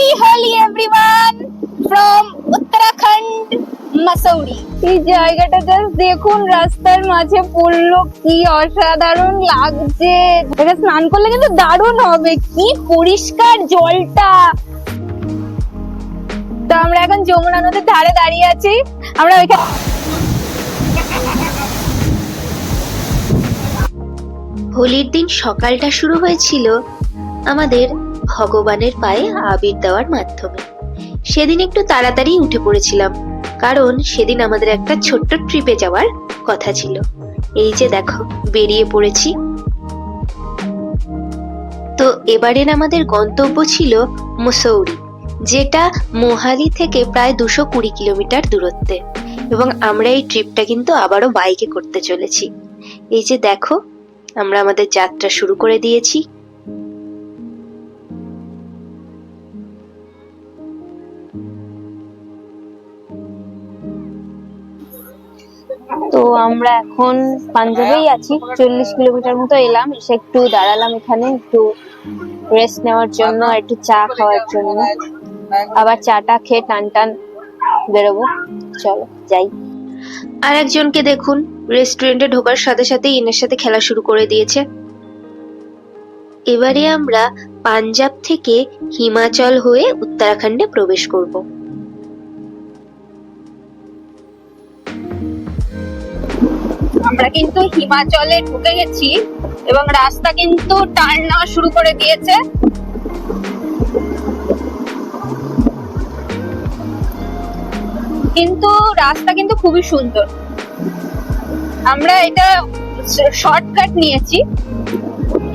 Happy Holi everyone from Uttarakhand Mussoorie এই জায়গাটা just দেখুন রাস্তার মাঝে পড়ল কি অসাধারণ লাগছে। এটা স্নান করলে কিন্তু দারুণ হবে কি পরিষ্কার জলটা। তো আমরা এখন যমুনা নদীর ধারে দাঁড়িয়ে আছি। আমরা ওইখানে হোলির দিন সকালটা শুরু হয়েছিল আমাদের ভগবানের পায়ে আবির দেওয়ার মাধ্যমে। সেদিন একটু তাড়াতাড়ি উঠে পড়েছিলাম, কারণ সেদিন আমাদের একটা ছোট্ট ট্রিপে যাওয়ার কথা ছিল। এই যে দেখো, বেরিয়ে পড়েছি। তো এবারের আমাদের গন্তব্য ছিল মুসৌরি, যেটা মোহালি থেকে প্রায় দুশো কুড়ি কিলোমিটার দূরত্বে। এবং আমরা এই ট্রিপটা কিন্তু আবারও বাইকে করতে চলেছি। এই যে দেখো, আমরা আমাদের যাত্রা শুরু করে দিয়েছি। তো আমরা এখন পাঞ্জাবেই আছি। চল্লিশ কিলোমিটার মতো এলাম, এসে একটু দাঁড়ালাম এখানে, একটু রেস্ট নেওয়ার জন্য একটু চা খাওয়ার জন্য। আবার চাটা খেয়ে টান টান বেরোবো। চলো, যাই। আর একজনকে দেখুন রেস্টুরেন্টে ঢোকার সাথে সাথে ইনের সাথে খেলা শুরু করে দিয়েছে। এবারে আমরা পাঞ্জাব থেকে হিমাচল হয়ে উত্তরাখণ্ডে প্রবেশ করব। আমরা কিন্তু হিমাচলে ঢুকে গেছি এবং রাস্তা কিন্তু টার্ন নেওয়া শুরু করে দিয়েছে। কিন্তু রাস্তা কিন্তু খুবই সুন্দর। আমরা এটা শর্টকাট নিয়েছি।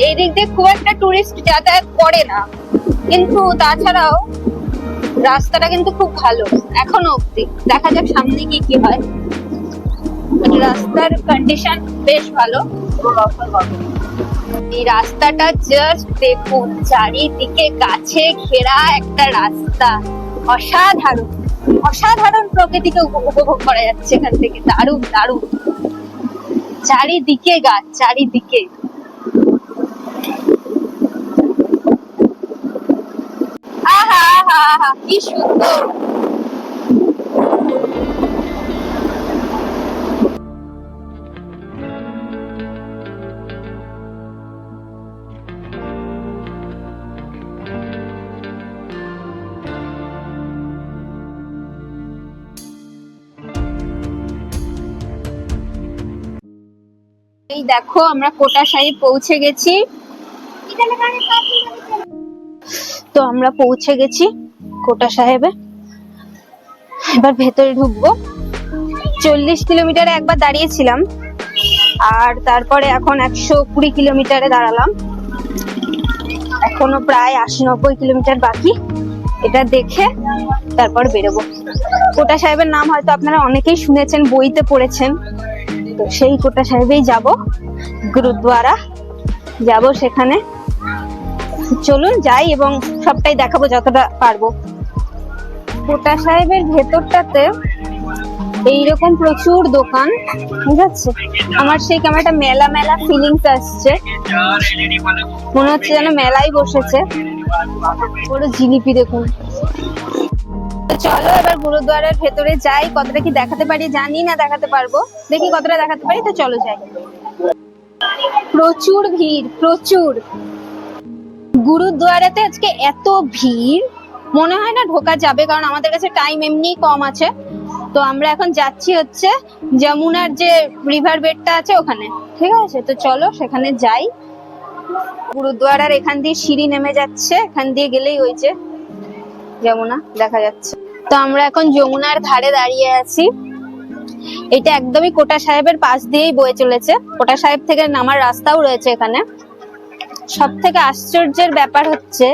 এই দিক দিয়ে খুব একটা টুরিস্ট যাতায়াত করে না। কিন্তু তাছাড়াও রাস্তাটা কিন্তু খুব ভালো। এখনও অব্দি দেখা যাক সামনে কি কি হয়। রাস্তার কন্ডিশন বেশ ভালো। এই রাস্তাটা জাস্ট দেখুন, চারিদিকে গাছে ঘেরা একটা রাস্তা। অসাধারণ। অসাধারণ প্রকৃতিকে উপভোগ করা যাচ্ছে এখান থেকে। দারুণ দারুণ। চারিদিকে গাছ, চারিদিকে। আহা আহা আহা, কি সুন্দর। দেখো, আমরা কোটা সাহিব পৌঁছে গেছি। তো আমরা পৌঁছে গেছি কোটা সাহেবে। এবার ভেতরে ঢুকবো। চল্লিশ কিলোমিটারে একবার দাঁড়িয়েছিলাম, আর তারপরে এখন একশো কুড়ি কিলোমিটারে দাঁড়ালাম। এখনও প্রায় আশি নব্বই কিলোমিটার বাকি। এটা দেখে তারপর বেরোবো। কোটা সাহেবের নাম হয়তো আপনারা অনেকেই শুনেছেন, বইতে পড়েছেন। তো সেই কোটা সাহেবেই যাব, গুরুদ্বারা। যাব সেখানে। চলুন যাই এবং সবটাই দেখাবো যতটা পারব। কোটা সাহেবের ভেতরটাতে এইরকম প্রচুর দোকান, ঠিক আছে? আমার সেই কেমন একটা মেলা মেলা ফিলিংস আসছে। মনে হচ্ছে যেন মেলাই বসেছে। বড় জিলিপি দেখুন। চলো এবার গুরুদ্বারের ভেতরে যাই, কতটা কি দেখাতে পারি জানি না, দেখাতে পারব। দেখি কতটা দেখাতে পারি, তো চলো যাই। প্রচুর ভিড়, প্রচুর। গুরুদ্বারাতে আজকে এত ভিড়, মনে হয় না ঢোকা যাবে, কারণ আমাদের কাছে টাইম এমনি কম আছে। তো আমরা এখন যাচ্ছি হচ্ছে যমুনার যে রিভার বেডটা আছে ওখানে, ঠিক আছে? তো চলো সেখানে যাই। গুরুদ্বারার এখান দিয়ে সিঁড়ি নেমে যাচ্ছে, এখান দিয়ে গেলেই ওই যে যমুনা দেখা যাচ্ছে। তো আমরা এখন যমুনার ধারে দাঁড়িয়ে আছি। এটা একদমই কোটা সাহেবের পাশ দিয়েই বয়ে চলেছে। কোটা সাহেব থেকে নামার রাস্তাও রয়েছে এখানে। সব থেকে আশ্চর্যের ব্যাপার হচ্ছে,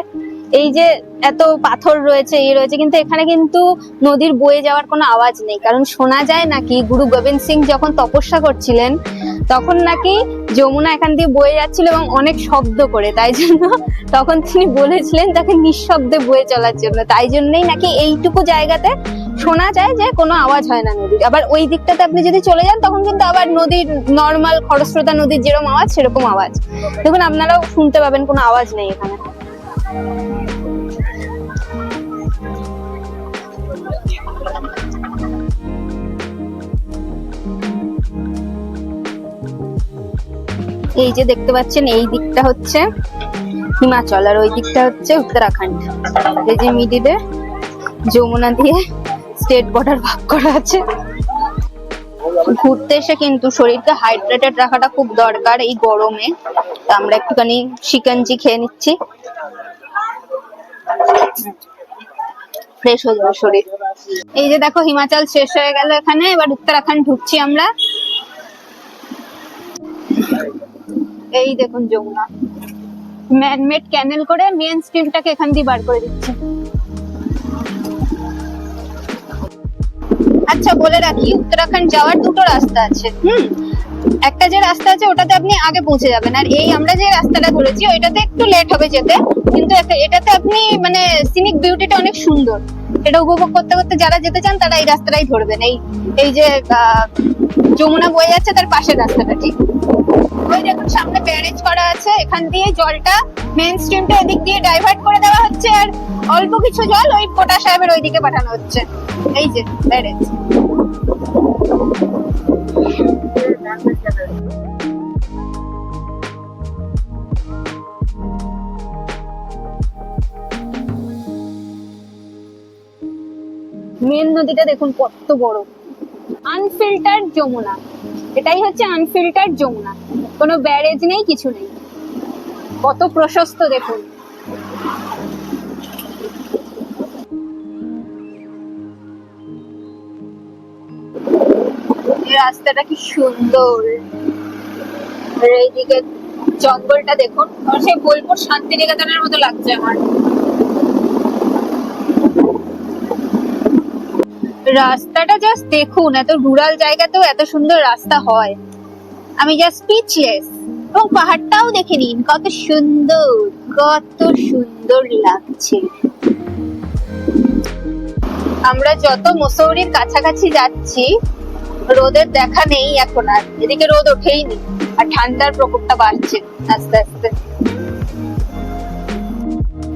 এই যে এত পাথর রয়েছে, এই রয়েছে, কিন্তু এখানে কিন্তু নদীর বয়ে যাওয়ার কোনো আওয়াজ নেই। কারণ শোনা যায় নাকি, গুরু গোবিন্দ সিং যখন তপস্যা করছিলেন তখন নাকি যমুনা এখান দিয়ে বয়ে যাচ্ছিল এবং অনেক শব্দ করে, তাই জন্য তখন তিনি বলেছিলেন তাকে নিঃশব্দে বয়ে চলার জন্য। তাই জন্যই নাকি এইটুকু জায়গাতে শোনা যায় যে কোনো আওয়াজ হয় না নদীর। আবার ওই দিকটাতে আপনি যদি চলে যান, তখন কিন্তু আবার নদীর নর্মাল খরস্রোতা নদীর যেরকম আওয়াজ, সেরকম আওয়াজ। দেখুন, আপনারাও শুনতে পাবেন, কোনো আওয়াজ নেই এখানে। এই যে দেখতে পাচ্ছেন, এই দিকটা হচ্ছে হিমাচল আর ওই দিকটা হচ্ছে উত্তরাখণ্ড। এই যে মিডিলে যমুনা দিয়ে স্টেট বর্ডার ভাগ করা আছে। ঘুরতে এসে কিন্তু শরীরকে হাইড্রেটেড রাখাটা খুব দরকার এই গরমে। তো আমরা একটুখানি শিকঞ্জি খেয়ে নিচ্ছি। ফ্রেশ হয়ে যাবে শরীর। এই যে দেখো, হিমাচল শেষ হয়ে গেল এখানে। এবার উত্তরাখণ্ড ঢুকছি আমরা। এই দেখুন যমুনা। ম্যানমেড ক্যানেল করে মেন স্ট্রিমটাকে এখান দিয়ে বার করে দিচ্ছে। আচ্ছা বলে রাখি, উত্তরাখণ্ড যাওয়ার দুটো রাস্তা আছে, হুম? একটা যে রাস্তা আছে, ওটাতে আপনি আগে পৌঁছে যাবেন। আর এই আমরা যে রাস্তাটা ধরেছি ওইটাতে একটু লেট হবে যেতে। কিন্তু এটাতে আপনি মানে সিনিক বিউটিটা অনেক সুন্দর। এটা উপভোগ করতে করতে যারা যেতে চান, তারা এই রাস্তাটাই ধরবেন। এই এই যে যমুনা বয়ে যাচ্ছে, তার পাশের রাস্তাটা, ঠিক? ওই দেখুন, সামনে ব্যারেজ করা আছে। এখান দিয়ে জলটা মেন স্ট্রিমটা দিয়ে ডাইভার্ট করে দেওয়া হচ্ছে আর অল্প কিছু জল ওই সাহেবের ওইদিকে পাঠানো হচ্ছে। এই যে, ব্যারেজ। মেন নদীটা দেখুন কত বড়। আনফিল্টার্ড যমুনা। এটাই হচ্ছে আনফিল্টার্ড যমুনা। কোনো ব্যারেজ নেই, কিছু নেই। কত প্রশস্ত দেখুন। রাস্তাটা কি সুন্দর। এইদিকে জঙ্গলটা দেখুন। সেই বোলপুর শান্তিনিকেতনের মতো লাগছে আমার। রাস্তাটা জাস্ট দেখুন, এত রুরাল জায়গাতেও এত সুন্দর রাস্তা হয়। আমি জাস্ট স্পিচলেস এবং পাহাড়টাও দেখে নিন, কত সুন্দর কত সুন্দর লাগছে। আমরা যত মসৌরির কাছাকাছি যাচ্ছি, রোদের দেখা নেই এখন আর। এদিকে রোদ ওঠেই নি, আর ঠান্ডার প্রকোপটা বাড়ছে আস্তে আস্তে।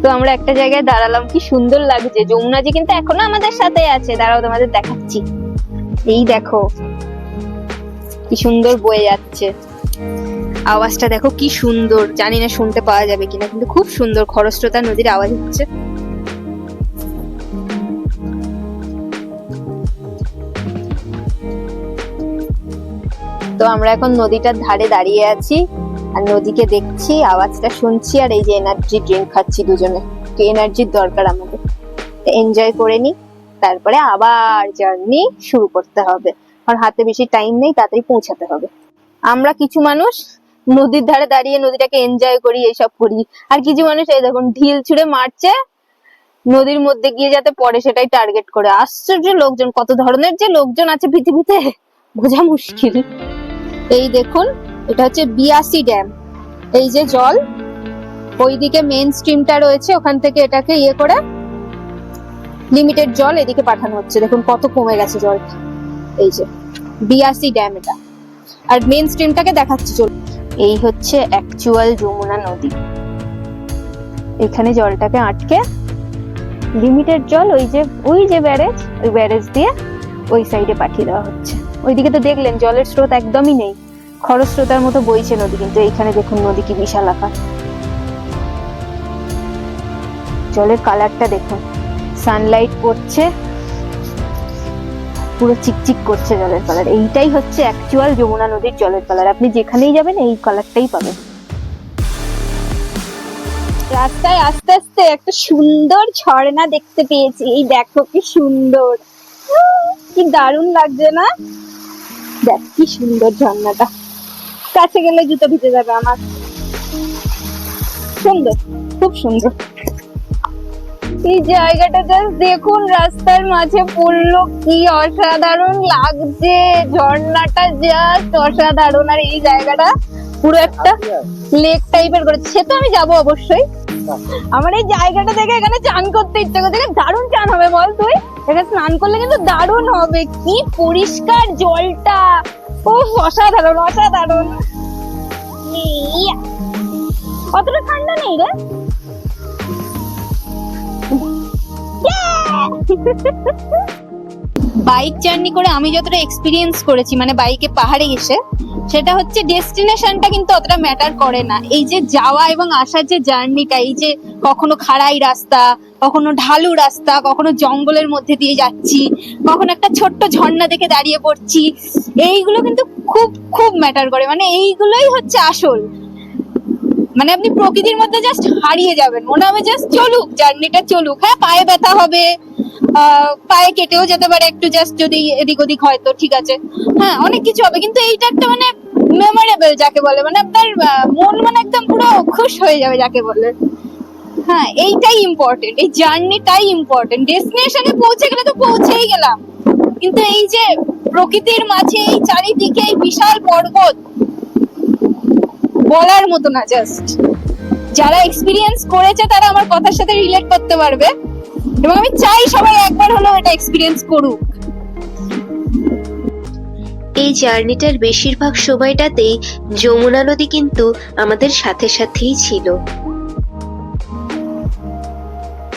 তো আমরা একটা জায়গায় দাঁড়ালাম, কি সুন্দর লাগছে। যমুনা যমুনাজি কিন্তু এখনও আমাদের সাথে আছে। দাঁড়াও তোমাদের দেখাচ্ছি। এই দেখো কি সুন্দর বয়ে যাচ্ছে। আওয়াজটা দেখো কি সুন্দর, জানি না শুনতে পাওয়া যাবে কিনা, কিন্তু খুব সুন্দর খরস্রোতা নদীর আওয়াজ হচ্ছে। তো আমরা এখন নদীটার ধারে দাঁড়িয়ে আছি, আর নদীকে দেখছি, আওয়াজটা শুনছি, আর এই যে এনার্জি ড্রিঙ্ক খাচ্ছি দুজনে। তো এনার্জির দরকার আমাদের। এনজয় করে নি, তারপরে আবার জার্নি শুরু করতে হবে। আর হাতে বেশি টাইম নেই, তাড়াতাড়ি পৌঁছাতে হবে। আমরা কিছু মানুষ নদীর ধারে দাঁড়িয়ে নদীটাকে এনজয় করি এইসব করি। আর কিছু মানুষ, এই দেখুন, ঢিল ছুঁড়ে মারছে। নদীর মধ্যে গিয়ে যাতে পরে সেটাই টার্গেট করে। আশ্চর্য লোকজন, কত ধরনের যে লোকজন আছে পৃথিবীতে, বোঝা মুশকিল। এই দেখুন, এটা হচ্ছে বিয়াসি ড্যাম। এই যে জল, ওইদিকে মেন স্ট্রিমটা রয়েছে, ওখান থেকে এটাকে ইয়ে করে লিমিটেড জল এদিকে পাঠানো হচ্ছে। দেখুন, কত কমে গেছে জল। এই যে। বিয়াসি ড্যাম এটা। আর মেন স্ট্রিমটাকে দেখাচ্ছি, চল। এই হচ্ছে অ্যাকচুয়াল যমুনা নদী। এখানে জলটাকে আটকে লিমিটেড জল ওই যে ওই যে ব্যারেজ ওই ব্যারেজ দিয়ে ওই সাইডে পাঠিয়ে দেওয়া হচ্ছে। ওইদিকে তো দেখলেন, জলের স্রোত একদমই নেই। খরস্রোতার মতো বইছে নদী, কিন্তু এইখানে দেখুন নদী কি বিশাল আকার। জলের কালারটা দেখুন। সানলাইট পড়ছে পুরো চিকচিক করছে জলের কালার এইটাই হচ্ছে অ্যাকচুয়াল যমুনা নদীর জলের কালার আপনি যেখানেই যাবেন, এই কালারটাই পাবেন। রাস্তায় আস্তে আস্তে একটা সুন্দর ঝর্ণা দেখতে পেয়েছি। এই দেখো কি সুন্দর। কি দারুণ লাগছে না? দেখ, কি সুন্দর ঝর্ণাটা। কাছে গেলে জুতো ভিজে যাবে আমার। সুন্দর, খুব সুন্দর। এই জায়গাটা জাস্ট দেখুন, রাস্তার মাঝে পড়ল কি অসাধারণ লাগছে। ঝর্ণাটা জাস্ট অসাধারণ। আর এই জায়গাটা পুরো একটা লেক টাইপের করেছে সে তো আমি যাব অবশ্যই। আমার এই জায়গাটা দেখে এখানে চান করতে ইচ্ছে করছে। দারুণ চান হবে বল তুই। এখানে স্নান করলে কিন্তু দারুণ হবে। কি পরিষ্কার জলটা। ও অসাধারণ অসাধারণ। কতটা ঠান্ডা নেই রে। বাইক জার্নি করে আমি যতটা এক্সপিরিয়েন্স করেছি মানে বাইকে পাহাড়ে এসে, সেটা হচ্ছে ডেস্টিনেশনটা কিন্তু অতটা ম্যাটার করে না। এই যে যাওয়া এবং আসার যে জার্নিটা, এই যে কখনো খাড়াই রাস্তা, কখনো ঢালু রাস্তা, কখনো জঙ্গলের মধ্যে দিয়ে যাচ্ছি, কখনো একটা ছোট্ট ঝর্ণা দেখে দাঁড়িয়ে পড়ছি, এইগুলো কিন্তু খুব খুব ম্যাটার করে। মানে এইগুলোই হচ্ছে আসল। মানে আপনি প্রকৃতির মধ্যে জাস্ট হারিয়ে যাবেন। মনে হবে জাস্ট চলুক, জার্নিটা চলুক। হ্যাঁ পায়ে ব্যথা হবে পায়ে কেটেও যেতে পারে, একটু জাস্ট যদি এদিক ওদিক হয় তো, ঠিক আছে। হ্যাঁ অনেক কিছু হবে, কিন্তু এইটা একটা মানে মেমোরেবল যাকে বলে মানে আপনার মন মানে একদম পুরো খুশ হয়ে যাবে যাকে বলে। হ্যাঁ এইটাই ইম্পর্টেন্ট এই জার্নিটাই ইম্পর্টেন্ট ডেস্টিনেশনে পৌঁছে গেলে তো পৌঁছেই গেলাম। কিন্তু এই যে প্রকৃতির মাঝে এই চারিদিকে এই বিশাল পর্বত, বলার মতো না জাস্ট যারা এক্সপিরিয়েন্স করেছে তারা আমার কথার সাথে রিলেট করতে পারবে। এবং আমি চাই সবাই একবার হলেও এটা এক্সপিরিয়েন্স করুক। এই জার্নিটার বেশিরভাগ সময়টাতেই যমুনা নদী কিন্তু আমাদের সাথে সাথেই ছিল।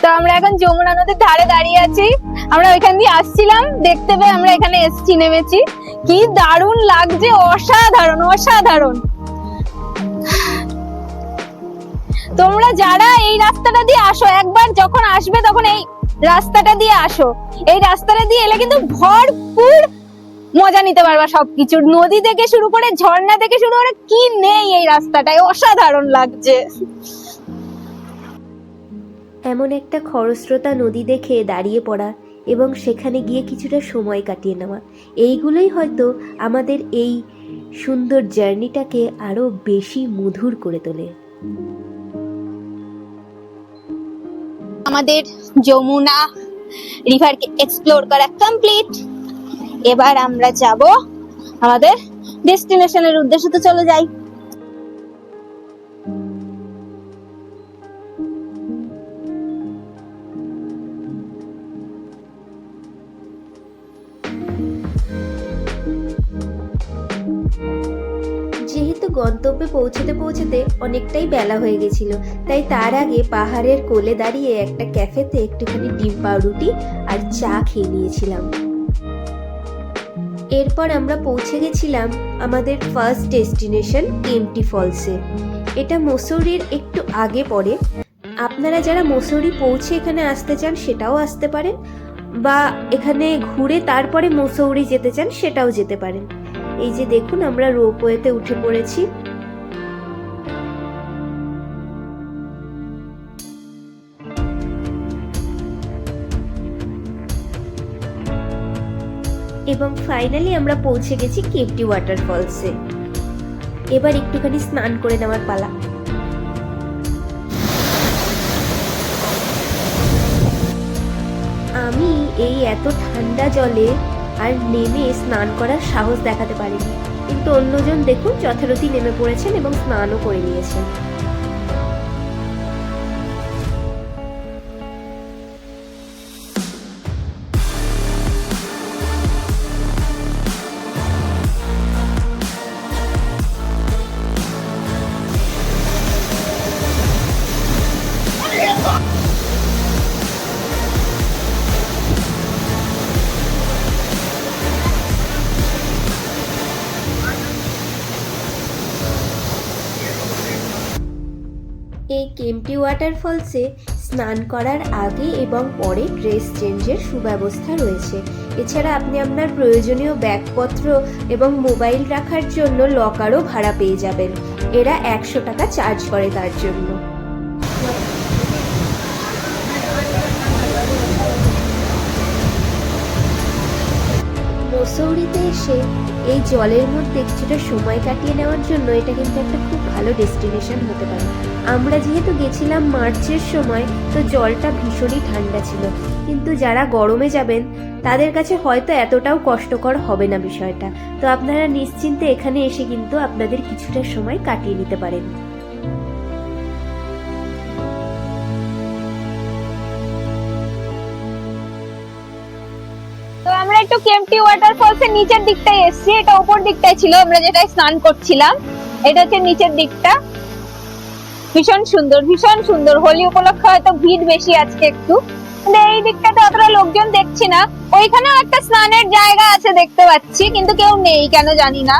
তো আমরা এখন যমুনা নদীর ধারে দাঁড়িয়ে আছি। আমরা ওইখান দিয়ে আসছিলাম দেখতে পেয়ে আমরা এখানে এসছি নেমেছি। কি দারুণ লাগছে অসাধারণ অসাধারণ। তোমরা যারা এই রাস্তাটা দিয়ে আসো, একবার যখন আসবে তখন এই রাস্তাটা দিয়ে আসো। এই রাস্তাটা দিয়ে এলে কিন্তু ভরপুর মজা নিতে পারবা সবকিছুর নদী থেকে শুরু করে ঝর্ণা থেকে শুরু করে কি নেই এই রাস্তাটায়? অসাধারণ লাগছে। এমন একটা খরস্রোতা নদী দেখে দাঁড়িয়ে পড়া এবং সেখানে গিয়ে কিছুটা সময় কাটিয়ে নেওয়া। এইগুলোই হয়তো আমাদের এই সুন্দর জার্নিটাকে আরও বেশি মধুর করে তোলে। আমাদের যমুনা রিভারকে এক্সপ্লোর করা কমপ্লিট এবার আমরা যাব আমাদের ডেস্টিনেশনের উদ্দেশ্যে। তো চলে যাই। গন্তব্যে পৌঁছতে পৌঁছতে অনেকটাই বেলা হয়ে গেছিল। তাই তার আগে পাহাড়ের কোলে দাঁড়িয়ে একটা ক্যাফেতে একটুখানি ডিম পাউরুটি আর চা খেয়ে নিয়েছিলাম। এরপর আমরা পৌঁছে গেছিলাম আমাদের ফার্স্ট ডেস্টিনেশন কেমটি ফলসে এটা মসৌরির একটু আগে পড়ে। আপনারা যারা মসৌরি পৌঁছে এখানে আসতে চান সেটাও আসতে পারেন, বা এখানে ঘুরে তারপরে মসৌরি যেতে চান সেটাও যেতে পারেন। এই যে দেখুন, আমরা রোপওয়েতে উঠে পড়েছি। এবং ফাইনালি আমরা পৌঁছে গেছি কেপটি ওয়াটারফলসে এবার একটুখানি স্নান করে নেওয়ার পালা। আমি এই এত ঠান্ডা জলে আর নেমে স্নান করার সাহস দেখাতে পারেনি। কিন্তু অন্যজন দেখুন যথারীতি নেমে পড়েছেন এবং স্নানও করে নিয়েছেন। এই কেমটি ওয়াটারফলসে স্নান করার আগে এবং পরে ড্রেস চেঞ্জের সুব্যবস্থা রয়েছে। এছাড়া আপনি আপনার প্রয়োজনীয় ব্যাগপত্র এবং মোবাইল রাখার জন্য লকারও ভাড়া পেয়ে যাবেন। এরা একশো টাকা চার্জ করে তার জন্য। মসৌরিতে এসে এই জলের মধ্যে কিছুটা সময় কাটিয়ে নেওয়ার জন্য এটা কিন্তু একটা খুব ভালো ডেস্টিনেশন হতে পারে। আমরা যেহেতু গেছিলাম মার্চের সময়, তো জলটা ভীষণই ঠান্ডা ছিল। কিন্তু যারা গরমে যাবেন, তাদের কাছে হয়তো এতটাও কষ্টকর হবে না বিষয়টা। তো আপনারা নিশ্চিন্তে এখানে এসে কিন্তু আপনাদের কিছুটা সময় কাটিয়ে নিতে পারেন। কেমটি ওয়াটারফলস এর নিচের দিকটাই এসেছি। এটা উপর দিকটাই ছিল, আমরা যেটা স্নান করছিলাম, এটা হচ্ছে নিচের দিকটা। ভীষণ সুন্দর ভীষণ সুন্দর। হোলি উপলক্ষে হয়তো ভিড় বেশি আজকে একটু। এই দিকটাতে অতটা লোকজন দেখছি না। ওইখানেও একটা স্নানের জায়গা আছে দেখতে পাচ্ছি, কিন্তু কেউ নেই, কেন জানি না।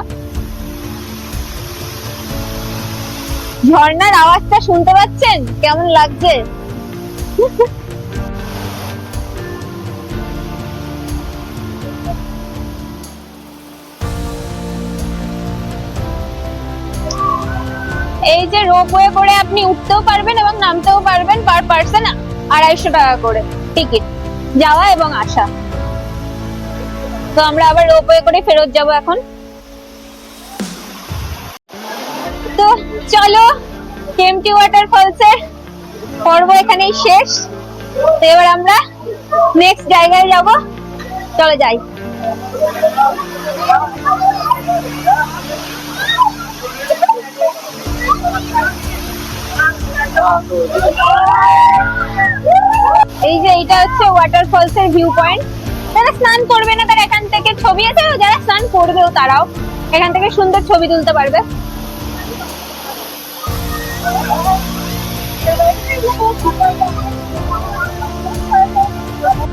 ঝর্ণার আওয়াজটা শুনতে পাচ্ছেন? কেমন লাগছে? যে রোপওয়ে করে আপনি উঠতেও পারবেন এবং নামতেও পারবেন পার পার্সন আড়াইশো টাকা করে টিকিট যাওয়া এবং আসা। তো আমরা আবার রোপওয়ে করে ফেরত যাব এখন। তো চলো কেমটি ওয়াটারফলসের পর্ব এখানেই শেষ। তো এবার আমরা নেক্সট জায়গায় যাব। চলো যাই। এই যে এটা হচ্ছে ওয়াটারফলস এর ভিউ পয়েন্ট যারা স্নান করবে না, তারা এখান থেকে ছবি আছে? যারা স্নান করবেও তারাও এখান থেকে সুন্দর ছবি তুলতে পারবে।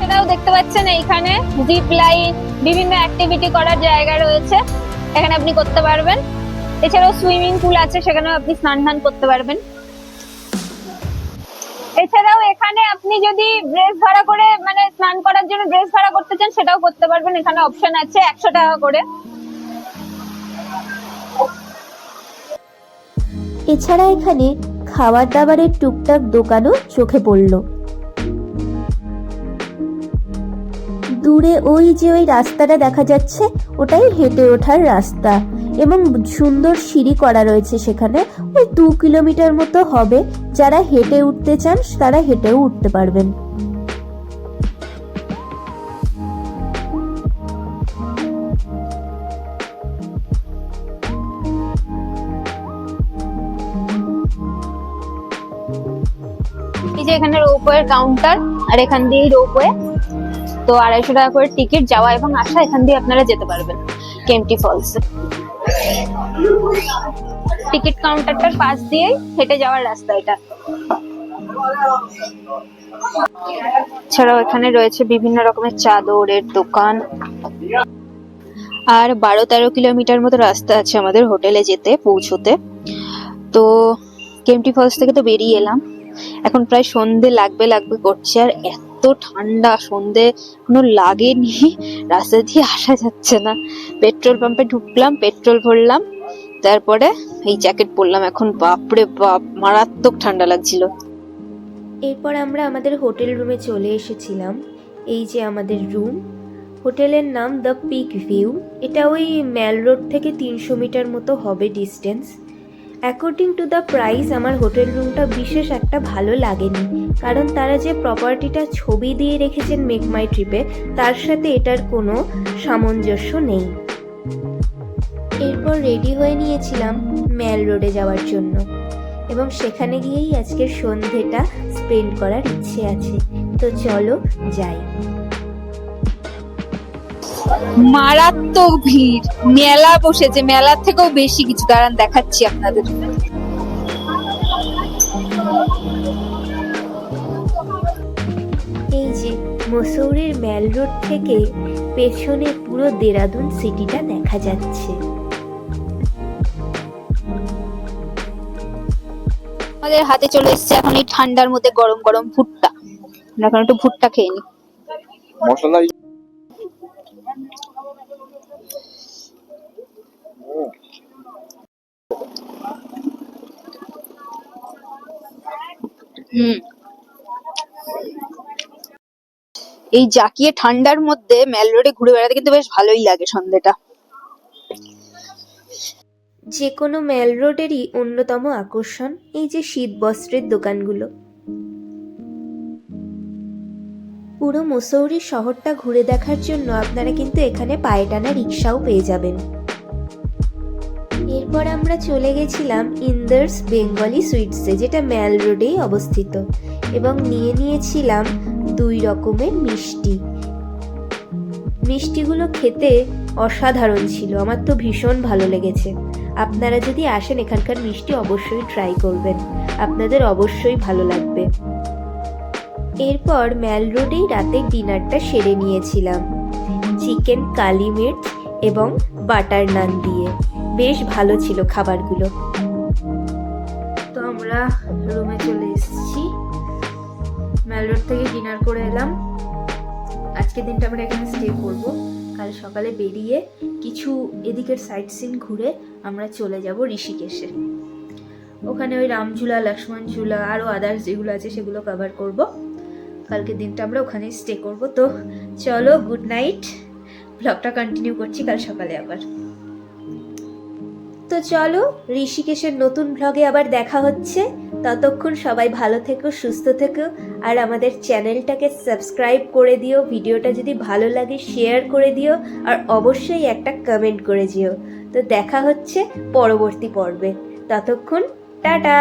এটাও দেখতে পাচ্ছেন এইখানে। জিপ লাইন বিভিন্ন অ্যাক্টিভিটি করার জায়গা রয়েছে। এখানে আপনি করতে পারবেন। এছাড়াও সুইমিং পুল আছে, সেখানেও আপনি স্নান ধান করতে পারবেন। এছাড়াও এখানে আপনি যদি ড্রেস ভাড়া করে মানে স্নান করার জন্য ড্রেস ভাড়া করতে চান, সেটাও করতে পারবেন। এখানে অপশন আছে একশো টাকা করে। এছাড়া এখানে খাবার দাবারের টুকটাক দোকানও চোখে পড়ল। দূরে ওই যে ওই রাস্তাটা দেখা যাচ্ছে, ওটাই হেঁটে ওঠার রাস্তা। এবং সুন্দর সিঁড়ি করা রয়েছে সেখানে। ওই দু কিলোমিটার মতো হবে। যারা হেঁটে উঠতে চান, তারা হেঁটেও উঠতে পারবেন। যে এখানে রোপওয়ের কাউন্টার আর এখান দিয়েই রোপওয়ে। তো আড়াইশো টাকা করে টিকিট যাওয়া এবং আসা, এখান দিয়ে আপনারা যেতে পারবেন কেমটি ফলস টিকিট কাউন্টারটার পাশ দিয়েই হেঁটে যাওয়ার রাস্তা এটা। এছাড়াও এখানে রয়েছে বিভিন্ন রকমের চাদরের দোকান। আর বারো তেরো কিলোমিটার মতো রাস্তা আছে আমাদের হোটেলে যেতে, পৌঁছতে। তো কেমটি ফলস থেকে তো বেরিয়ে এলাম। এখন প্রায় সন্ধে লাগবে লাগবে করছে। আর এত ঠান্ডা, সন্ধে কোনো লাগেনি। রাস্তা দিয়ে আসা যাচ্ছে না। পেট্রোল পাম্পে ঢুকলাম, পেট্রোল ভরলাম। তারপরে এই জ্যাকেট পরলাম। এখন বাপরে বাপ, মারাত্মক ঠান্ডা লাগছিল। এরপর আমরা আমাদের হোটেল রুমে চলে এসেছিলাম। এই যে আমাদের রুম হোটেলের নাম দ্য পিক ভিউ এটা ওই ম্যাল রোড থেকে তিনশো মিটার মতো হবে distance according to the price আমার হোটেল রুমটা বিশেষ একটা ভালো লাগেনি। কারণ তারা যে প্রপার্টিটা ছবি দিয়ে রেখেছেন মেক মাই ট্রিপে তার সাথে এটার কোনো সামঞ্জস্য নেই। এরপর রেডি হয়ে নিয়েছিলাম ম্যাল রোডে যাওয়ার জন্য। এবং সেখানে গিয়েই আজকের সন্ধেটা স্পেন্ড করার ইচ্ছে আছে। তো চলো যাই। মারাত্মক ভিড়। মেলা বসেছে। মেলার থেকেও বেশি কিছু দাঁড়ান দেখাচ্ছি আপনাদের। এই যে মসৌরির ম্যাল রোড থেকে পেছনে পুরো দেরাদুন সিটিটা দেখা যাচ্ছে। আমাদের হাতে চলে এসেছে এখন এই ঠান্ডার মধ্যে গরম গরম ভুট্টা। আমরা এখন একটু ভুট্টা খেয়ে নিই। মশলা হুম। এই জাকিয়ে ঠান্ডার মধ্যে ম্যাল রোডে ঘুরে বেড়াতে কিন্তু বেশ ভালোই লাগে সন্ধ্যেটা যে কোনো ম্যাল রোডেরই অন্যতম আকর্ষণ এই যে শীত বস্ত্রের দোকানগুলো। পুরো মুসৌরি শহরটা ঘুরে দেখার জন্য আপনারা কিন্তু এখানে পায়ে টানা রিক্সাও পেয়ে যাবেন। এরপর আমরা চলে গেছিলাম ইন্দার্স বেঙ্গলি সুইটসে, যেটা ম্যাল রোডেই অবস্থিত, এবং নিয়ে নিয়েছিলাম দুই রকমের মিষ্টি। মিষ্টিগুলো খেতে অসাধারণ ছিল, আমার তো ভীষণ ভালো লেগেছে। আপনারা যদি আসেন এখানকার মিষ্টি অবশ্যই ট্রাই করবেন। আপনাদের অবশ্যই ভালো লাগবে। এরপর ম্যাল রোডেই রাতের ডিনারটা সেরে নিয়েছিলাম। চিকেন, কালি মির্চ এবং বাটার নান দিয়ে। বেশ ভালো ছিল খাবারগুলো। তো আমরা রুমে চলে এসেছি। ম্যাল রোড থেকে ডিনার করে এলাম। আজকের দিনটা আমরা এখানে স্টে করব। কাল সকালে বেরিয়ে কিছু এদিকের সাইট সিন ঘুরে আমরা চলে যাব ঋষিকেশে ওখানে ওই রামঝুলা লক্ষ্মণ ঝুলা আরও আদার্স যেগুলো আছে সেগুলো কভার করব। কালকে দিনটা আমরা ওখানেই স্টে করব। তো চলো গুড নাইট ব্লগটা কন্টিনিউ করছি কাল সকালে আবার। তো চলো, ঋষিকেশের নতুন ব্লগে আবার দেখা হচ্ছে। ততক্ষণ সবাই ভালো থেকো, সুস্থ থেকো, আর আমাদের চ্যানেলটাকে সাবস্ক্রাইব করে দিও, ভিডিওটা যদি ভালো লাগে শেয়ার করে দিও, আর অবশ্যই একটা কমেন্ট করে দিও তো দেখা হচ্ছে পরবর্তী পর্বে। ততক্ষণ, টাটা!